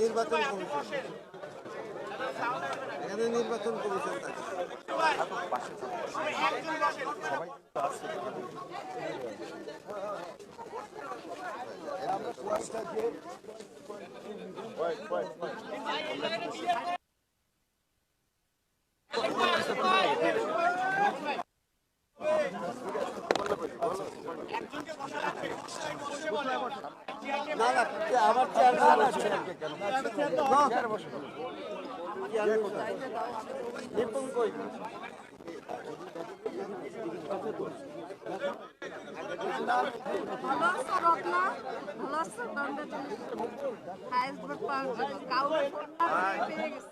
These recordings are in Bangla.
নির্বাচন কমিশন। এখানে নির্বাচন কমিশন থাকে না না আমার চেয়ার না না চেয়ার বসে নিপুণ কই ভালো আছো রত্না ভালো আছো দণ্ডে হাইস্ট কাউরে ভোট না দিয়ে পেয়ে গেছে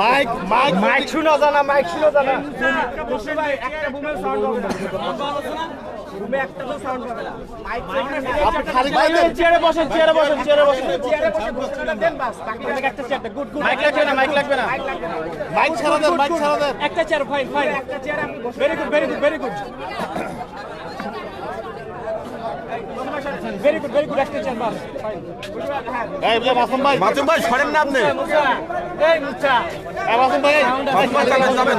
মাইক মাইক। মাইক শুনো জানা মাইক শুনো জানা। একটা বসে ভাই একটা বুমে সাউন্ড হবে না বুমে একটা তো সাউন্ড হবে না মাইক আপনি খালি বাইরে চেয়ারে বসেন চেয়ারে বসেন চেয়ারে বসেন চেয়ারে বসে ঘোষণাটা দেন বাস বাকি থেকে একটা চেয়ার গুড গুড মাইক লাগবে না মাইক লাগবে না। মাইক ছাড়া দেন মাইক ছাড়া দেন। একটা চেয়ার ফাইন ফাইন একটা চেয়ার আপনি বসেন very good very good very good very good very good chair বাস ফাইন এই বলে মাসুম ভাই মাসুম ভাই সরেন না আপনি এই মুচা এই মাসুম ভাই মাসুম ভাই চালান যাবেন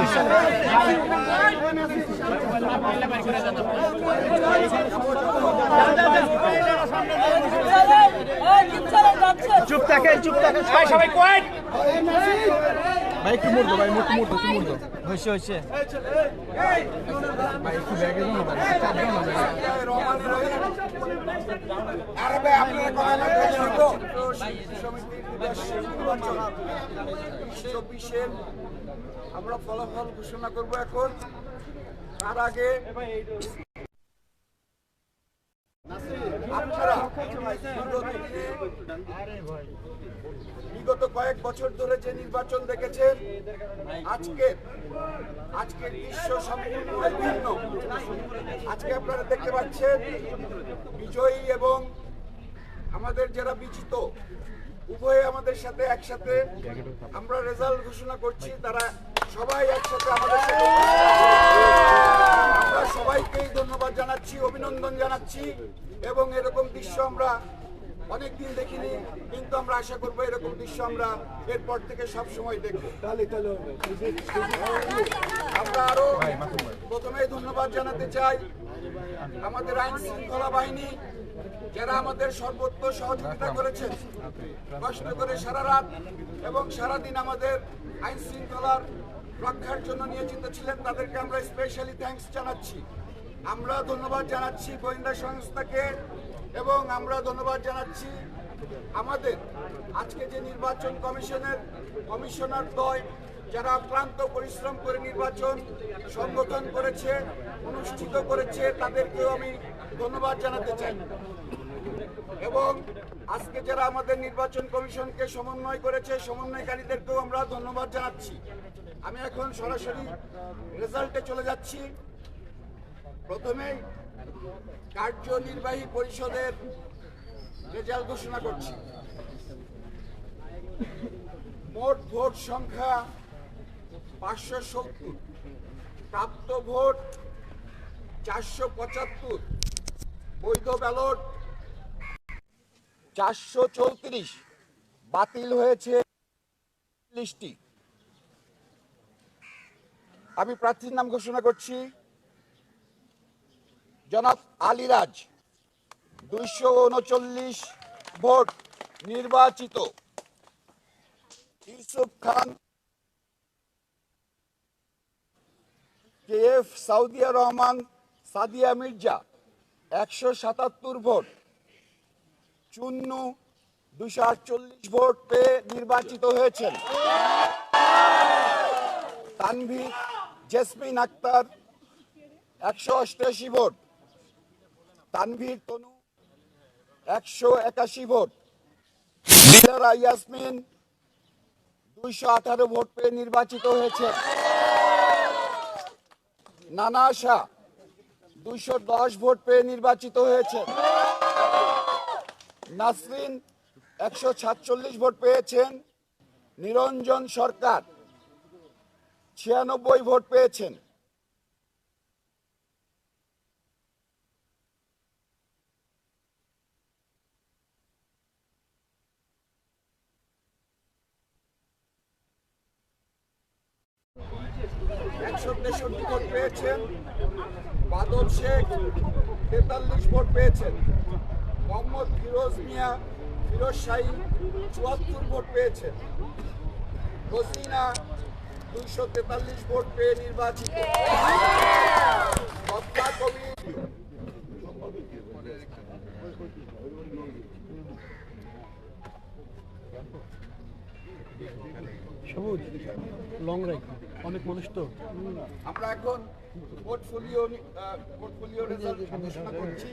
চুপ থাকেন চুপ থাকেন সবাই সবাই কোয়েট ভাই, একটু মুড়তো ভাই মুড়তো একটু হইছে হইছে ভাই, একটু ব্যাগে না, ভাই চাপ দাও না, ভাই। চব্বিশের আমরা ফলাফল ঘোষণা করব এখন। তার আগে আপনারা বিগত কয়েক বছর ধরে যে নির্বাচন দেখেছেন, আজকে আজকের বিশ্ব সম্পূর্ণ ভিন্ন। আজকে আপনারা দেখতে পাচ্ছেন, বিজয়ী এবং আমাদের যারা বিজিত, উভয়ে আমাদের সাথে একসাথে আমরা রেজাল্ট ঘোষণা করছি, তারা সবাই একসাথে আমাদের সাথে আমরা সবাইকেই ধন্যবাদ জানাচ্ছি, অভিনন্দন জানাচ্ছি এবং এরকম দৃশ্য আমরা অনেকদিন দেখিনি, কিন্তু আমরা আশা করব এরকম দৃশ্য আমরা এরপর থেকে সব সময় দেখব। আমরা আরও প্রথমেই ধন্যবাদ জানাতে চাই আমাদের আইন শৃঙ্খলা বাহিনী, যারা আমাদের সর্বোচ্চ সহযোগিতা করেছেন কষ্ট করে সারা রাত এবং সারাদিন আমাদের আইন শৃঙ্খলার রক্ষার জন্য নিয়োজিত ছিলেন, তাদেরকে আমরা স্পেশালি থ্যাঙ্কস জানাচ্ছি। আমরা ধন্যবাদ জানাচ্ছি গোয়েন্দা সংস্থাকে এবং আমরা ধন্যবাদ জানাচ্ছি আমাদের আজকে যে নির্বাচন কমিশনের কমিশনার দ্বয় যারা ক্লান্ত পরিশ্রম করে নির্বাচন সংগঠন করেছে, অনুষ্ঠিত করেছে, তাদেরকেও আমি ধন্যবাদ জানাতে চাই। এবং আজকে যারা আমাদের নির্বাচন কমিশনকে সমন্বয় করেছে, সমন্বয়কারীদেরকেও আমরা ধন্যবাদ জানাচ্ছি। আমি এখন সরাসরি রেজাল্টে চলে যাচ্ছি। প্রথমেই কার্যনির্বাহী পরিষদের রেজাল্ট ঘোষণা করছি। মোট ভোট সংখ্যা পাঁচশো সত্তর। প্রাপ্ত ভোট চারশো পঁচাত্তর। বৈধ ব্যালট চারশো চৌত্রিশ। বাতিল হয়েছে আমি প্রার্থীর নাম ঘোষণা করছি। জনাব আলিরাজ, দুইশো উনচল্লিশ ভোট নির্বাচিত। ইউসুফ খান কে এফ সাউদিয়া রহমান সাদিয়া মির্জা, একশো সাতাত্তর ভোট। চুন্নু দুশো আটচল্লিশ ভোট পেয়ে নির্বাচিত হয়েছেন। তানভীর, জেসমিন আক্তার, একশো অষ্টাশি ভোট। তানভীর, তনু, একশো একাশি ভোট। দিলারা ইয়াসমিন দুইশো আঠারো ভোট পেয়ে নির্বাচিত হয়েছে। নানা আশা দুইশো দশ ভোট পেয়ে নির্বাচিত হয়েছে। নাসরিন একশো সাতচল্লিশ ভোট পেয়েছেন। নিরঞ্জন সরকার ছিয়ানব্বই ভোট পেয়েছেন একশো তেষট্টি ভোট পেয়েছেন বাদল শেখ তেতাল্লিশ ভোট পেয়েছেন। মোহাম্মদ ফিরোজ মিয়া ফিরোজ শাহী চুয়াত্তর ভোট পেয়েছেন। রসিনা দুইশো তেতাল্লিশ ভোট পেয়ে নির্বাচিত। কবি সবুজ লং রাইড অনেক মানুষ তো। আমরা এখন পোর্টফোলিও পোর্টফোলিও রেজাল্ট ঘোষণা করছি।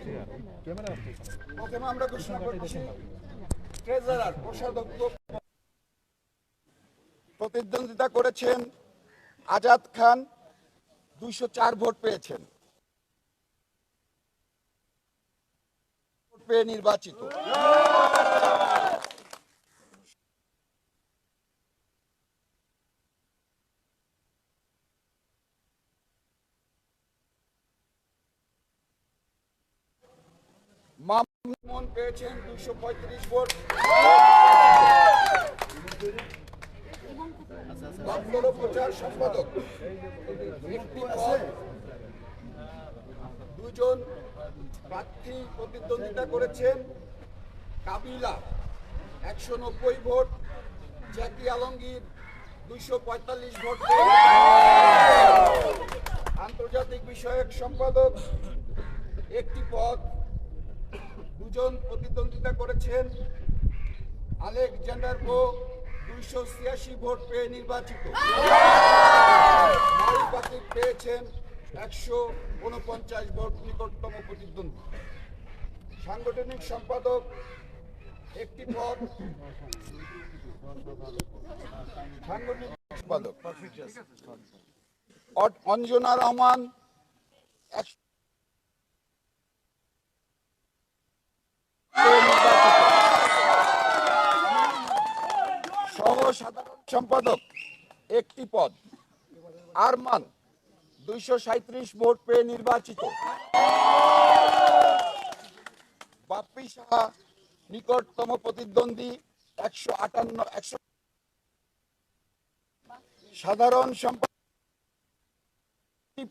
প্রথমে আমরা ঘোষণা করছি ট্রেজারার কোষাধ্যক্ষ প্রতিদ্বন্দ্বিতা করেছেন আজাদ খান, দুইশো চার ভোট পেয়েছেন। ভোট পেয়ে নির্বাচিত। মামুন পেয়েছেন দুইশো পঁয়ত্রিশ ভোট। প্রচার সম্পাদক দুজন প্রার্থী প্রতিদ্বন্দ্বিতা করেছেন কাবিলা, একশো নব্বই ভোট। জ্যাকি আলমগীর, দুইশো পঁয়তাল্লিশ ভোট আন্তর্জাতিক বিষয়ক সম্পাদক একটি পদ দুজন প্রতিদ্বন্দ্বিতা করেছেন। আলেকজান্ডার বো দুইশো ছিয়াশি ভোট পেয়ে নির্বাচিত। পেয়েছেন একশো উনপঞ্চাশ ভোট নিকটতম প্রতিদ্বন্দ্বী। সাংগঠনিক সম্পাদক একটি পদ। সাংগঠনিক সম্পাদক। অঞ্জনা রহমান সহ সম্পাদক, একটি পদ। আরমান, দুইশো সাঁত্রিশ ভোট পেয়ে নির্বাচিত। বাপ্পি সাহা, নিকটতম প্রতিদ্বন্দ্বী, একশো আটান্ন, একশো সাধারণ সম্পাদক,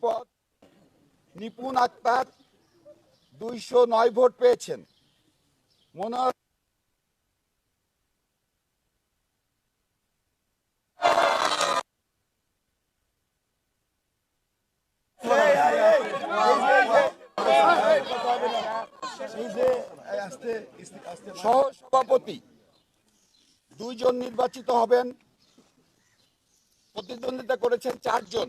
পদ। নিপুণ আক্তার, দুইশো নয় ভোট পেয়েছেন। সহ সভাপতি দুইজন নির্বাচিত হবেন। প্রতিদ্বন্দ্বিতা করেছেন চারজন।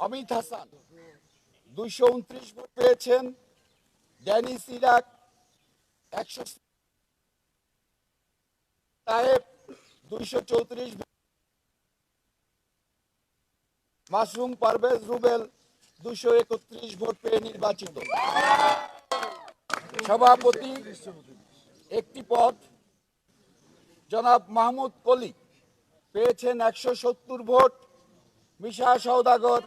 অমিত হাসান, দুইশো উনত্রিশ ভোট পেয়েছেন। ড্যানিস ইরাক একশো সাহেব, দুইশো চৌত্রিশ মাসরুম পারভেজ রুবেল দুশো একত্রিশ ভোট পেয়ে নির্বাচিত। সভাপতি একটি পদ, জনাব মাহমুদ কলি, পেয়েছেন একশো সত্তর ভোট। মিশা সৌদাগর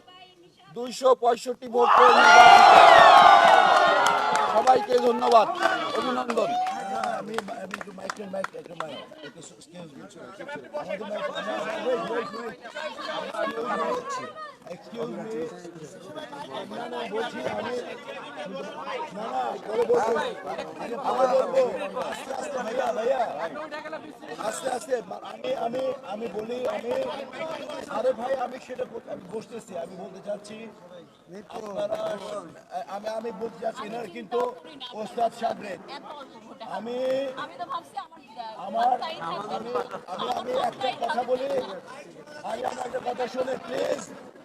দুইশো পঁয়ষট্টি ভোট পেয়ে নির্বাচিত। সবাইকে ধন্যবাদ অভিনন্দন আমাদের না না না না আস্তে আস্তে, আমি আমি আমি বলি, আমি, আরে ভাই, আমি সেটা আমি বসতেছি, আমি বলতে চাচ্ছি আমি আমি বলতে চাচ্ছি এনার কিন্তু ওস্তাদ সাবরেদ আমি আমি আমার আমার আমি আমি আমি একটা কথা বলি। আমি আমার একটা কথা শুনে প্লিজ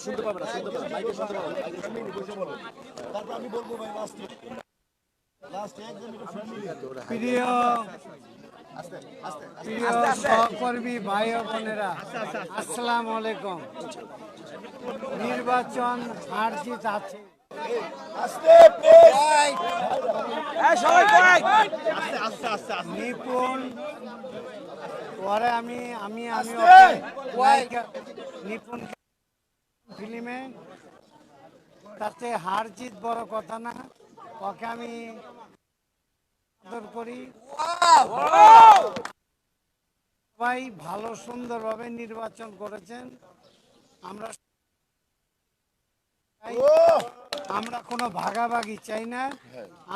শুনতে পাবে না শুনতে পাবে মাইকে শুনতে পাবে ফ্যামিলি বসে বলো তারপর আমি বলব ভাই লাস্টে লাস্টে একটু ফ্যামিলি প্রিয় প্রিয় সহকর্মী ভাই বোনেরা আসসালামু আলাইকুম। নির্বাচন হার জিত আছে নিপুণ পরে আমি আমি আমি আস্তে! ফিল্মে। তাতে হার জিত বড় কথা না। ওকে আমি আদর করি। সবাই ভালো সুন্দরভাবে নির্বাচন করেছেন। আমরা আমরা কোনো ভাগাভাগি চাই না।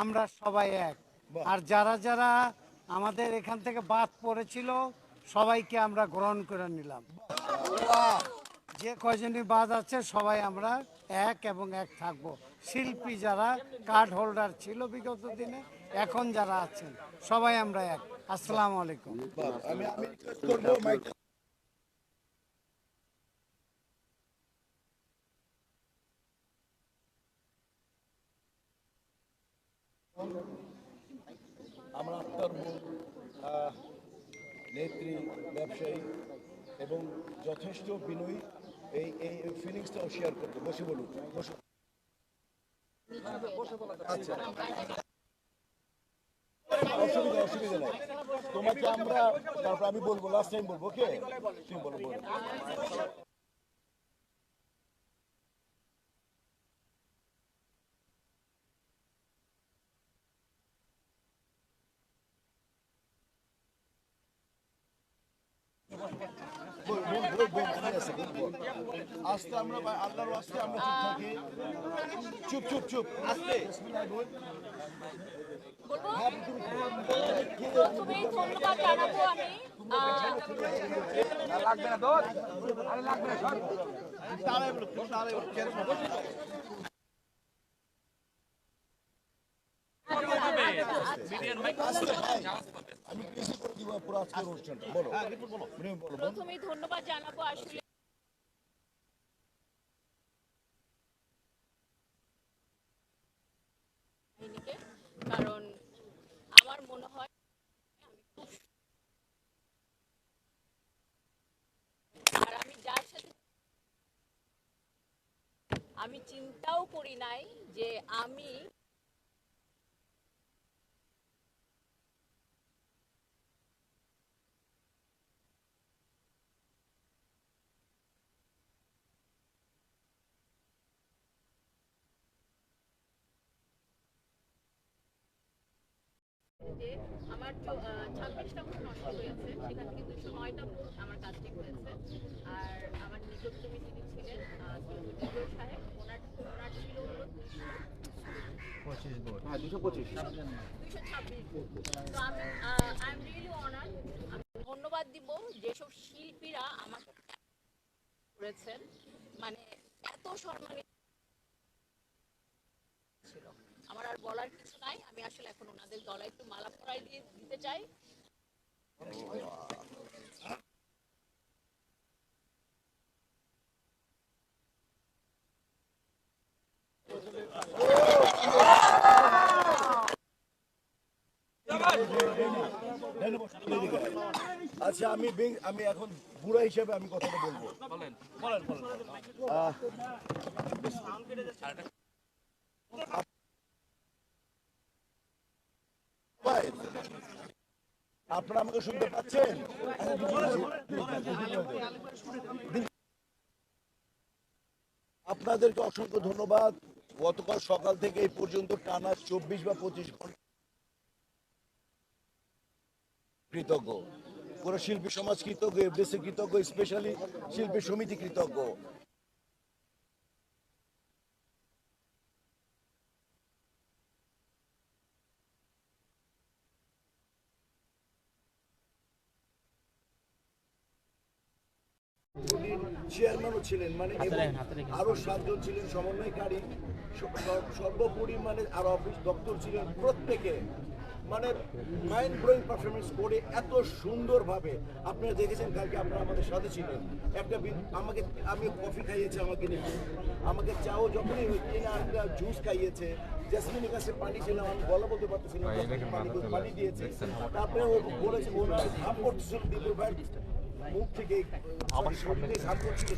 আমরা সবাই এক। আর যারা যারা আমাদের এখান থেকে বাদ পড়েছিল সবাইকে আমরা গ্রহণ করে নিলাম। যে কয়জনই বাদ আছে, সবাই আমরা এক এবং এক থাকব। শিল্পী যারা কার্ড হোল্ডার ছিল বিগত দিনে, এখন যারা আছেন, সবাই আমরা এক। আসসালামু আলাইকুম। আমরা আপনার নেত্রী, ব্যবসায়ী এবং যথেষ্ট বিনয়ী এই এই ফিলিংসটাও শেয়ার করতে বসে বলুন বসে। আচ্ছা। অসুবিধা অসুবিধা নাই। তোমাকে আমরা তারপর আমি বলব লাস্ট টাইম বলব ওকে তুমি বলো বল, আছে। আস্তে আমরা আল্লাহর আস্তে আমরা চুপ থাকি। চুপ চুপ চুপ। আস্তে। প্রথমেই ধন্যবাদ জানাব আমি। আমি বেশি করে দিব পুরো আজকের অনুষ্ঠানটা। বলো। বলো বলো প্রথমেই ধন্যবাদ জানাব আসলে বাহিনীকে। কারণ আমার মনে হয় আমি খুব আর আমি যার সাথে আমি চিন্তাও করি নাই যে আমি আমার ছাব্বিশটা ভোট নষ্ট হয়েছে। সেখান থেকে দুশো নয়টা ভোট আমার কাজটি হয়েছে। আর আমার নিকটতমী যিনি ছিলেন সাহেব। ওনার ওনার ছিল হলো দুশো ছাব্বিশ ভোট। তো আমি আই এম রিয়েলি অনার আমি ধন্যবাদ দিব যেসব শিল্পীরা আমাকে করেছেন। মানে এত সম্মানিত ছিল। আমার আর বলার কিছু নাই। আমি আসলে এখন ওনাদের গলায় একটু মালা পরাই দিয়ে দিতে চাই। আচ্ছা আমি আমি এখন বুড়া হিসেবে আমি কথাটা বলব। ভাই, আপনারা আমাকে শুনতে পাচ্ছেন? আপনাদেরকে অসংখ্য ধন্যবাদ। গতকাল সকাল থেকে এই পর্যন্ত টানা চব্বিশ বা পঁচিশ ঘণ্টা কৃতজ্ঞ। পুরো শিল্পী সমাজ কৃতজ্ঞ, এফডিসি কৃতজ্ঞ, স্পেশালি শিল্পী সমিতি কৃতজ্ঞ। চেয়ারম্যানও ছিলেন মানে এবং আরও সাতজন ছিলেন সমন্বয়কারী সর্বোপরি মানে আর অফিস দপ্তর ছিলেন প্রত্যেকে। মানে মাইন্ড ব্লোয়িং পারফরমেন্স করে এত সুন্দরভাবে আপনারা দেখেছেন কালকে আপনারা আমাদের সাথে ছিলেন। একটা আমাকে আমি কফি খাইয়েছে আমাকে নিয়ে। আমাকে চাও যখনই কিনা একটা জুস খাইয়েছে জেসমিনের কাছে পানি ছিলাম আমি গলা বলতে পারতেছিলাম না, পানি পানি দিয়েছে। তারপরে ও বলেছে ওনার ভাব করতেছিল দীপুর ভাই মুখ থেকে আমার শরীরে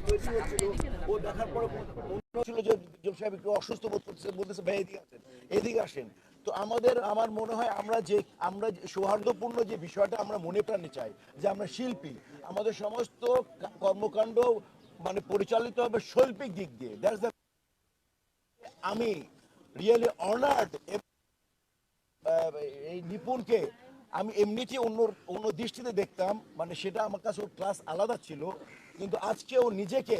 তৈরি হচ্ছিল। ও দেখার পরে মনে হচ্ছিল যে জব সাহেব একটু অসুস্থ বোধ করতেছে বলতেছে ভাই এদিকে আসেন এদিকে আসেন। তো আমাদের আমার মনে হয় আমরা যে আমরা সৌহার্দ্যপূর্ণ যে বিষয়টা আমরা মনে প্রাণে চাই যে আমরা শিল্পী আমাদের সমস্ত কর্মকাণ্ড মানে পরিচালিত হবে শৈল্পিক দিক দিয়ে। দ্যাটস দ্য আমি রিয়েলি অনার্ড এই নিপুণকে আমি এমনিতে অন্য অন্য দৃষ্টিতে দেখতাম মানে সেটা আমার কাছে ওর ক্লাস আলাদা ছিল, কিন্তু আজকে ও নিজেকে,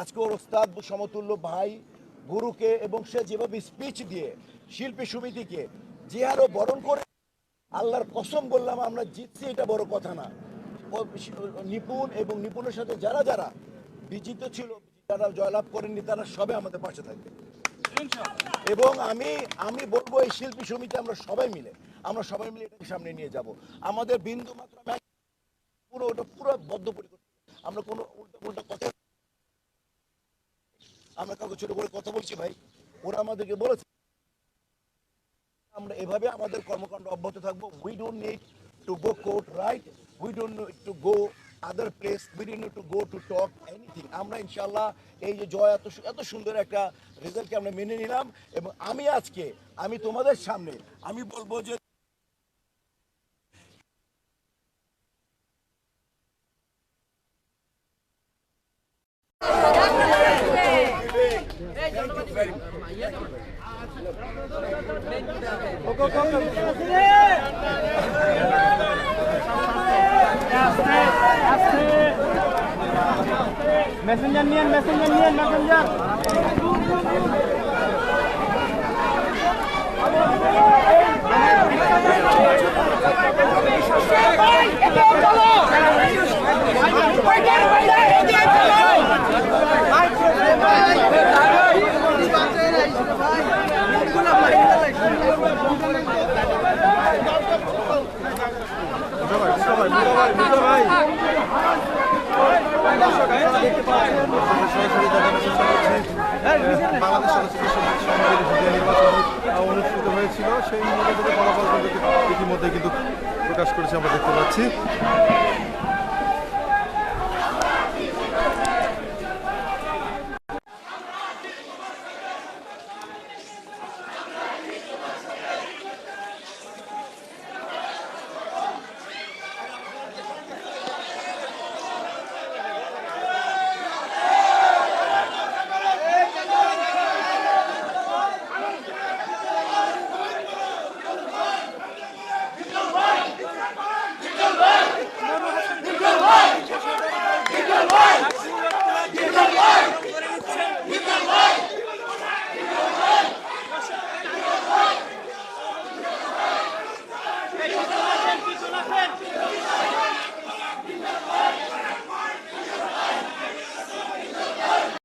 আজকে ওর ওস্তাদ সমতুল্য ভাই, গুরুকে এবং সে যেভাবে স্পিচ দিয়ে শিল্পী সমিতিকে যে আরও বরণ করে, আল্লাহর কসম বললাম, আমরা জিতছি, এটা বড় কথা না। নিপুণ এবং নিপুণের সাথে যারা যারা বিজিত ছিল, যারা জয়লাভ করেননি, তারা সবে আমাদের পাশে থাকবে। এবং আমি আমি বলব এই শিল্পী সমিতি, আমরা সবাই মিলে আমরা সবাই মিলে এটাকে সামনে নিয়ে যাব। আমাদের বিন্দু মাত্র পুরো ওটা পুরো বদ্ধপরিকর আমরা কোনো উল্টা উল্টা কথা আমরা কাউকে ছোট করে কথা বলছি ভাই। ওরা আমাদেরকে বলেছে। আমরা এভাবে আমাদের কর্মকাণ্ড অব্যাহত থাকব। We don't need to go court right we don't need to go other place we don't need to go to talk anything আমরা ইনশাল্লাহ এই যে জয় এত এত সুন্দর একটা রেজাল্টকে আমরা মেনে নিলাম এবং আমি আজকে আমি তোমাদের সামনে আমি বলব যে মেসেঞ্জার নিয়েন মেসেঞ্জার নিয়েন মেসেঞ্জার সবাই সরাসরি দেখানোর চেষ্টা করছি বাংলাদেশ চলচ্চিত্র সমিতি সমিতির যে নির্বাচন আহ, অনুষ্ঠিত হয়েছিল সেই নির্বাচনের ফলাফল ইতিমধ্যে কিন্তু প্রকাশ করেছে আমরা দেখতে পাচ্ছি।